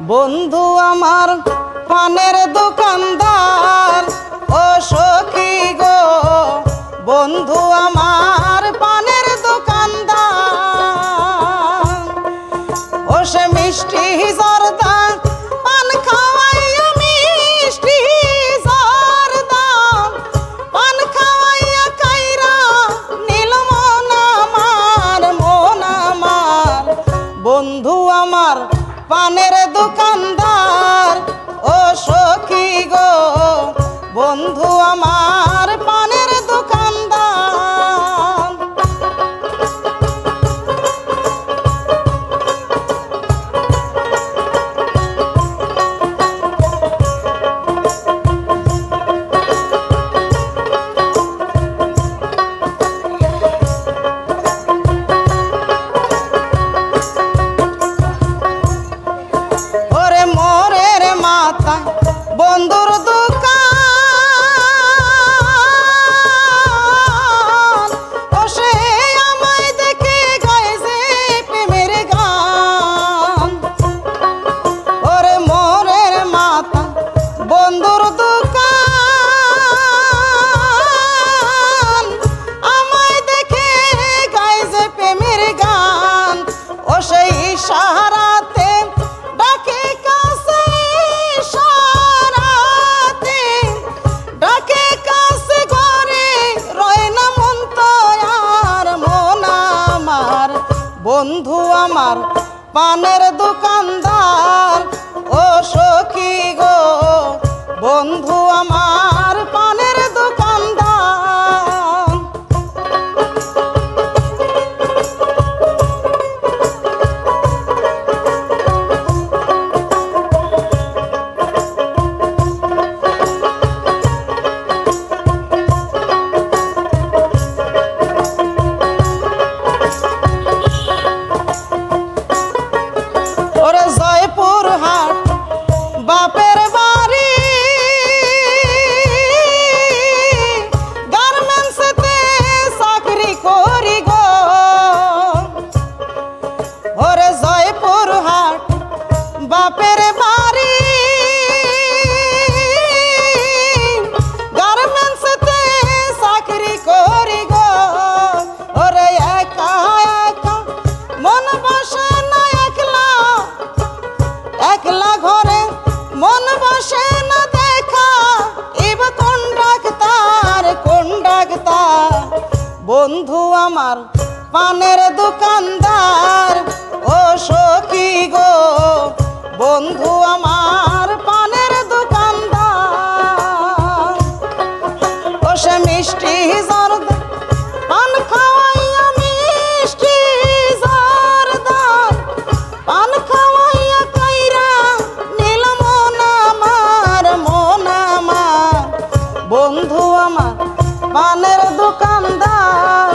বন্ধু আমার, পানের দোকানদার। ও সখী গো, বন্ধু আমার, পানের দোকানদার। ও সে মিষ্টি জর্দা, পান খাওয়াইয়া মিষ্টি জর্দা। পান খাওয়াইয়া কাইরা নীল মন আমার মন আমার। বন্ধু আমার পানের দোকানদার ও সখী গো বন্ধু আমার। বন্ধুর দোকান বন্ধু আমার পানের দোকানদার বন্ধু আমার, পানের দোকানদার। ও সখী গো, বন্ধু আমার, পানের দোকানদার। ও সে মিষ্টি মিষ্টি আমার। বন্ধু আমার পানের দোকানদার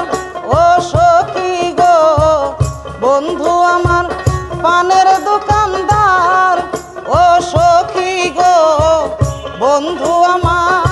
ও সখী গো বন্ধু আমার পানের দোকানদার ও সখী গো বন্ধু আমার।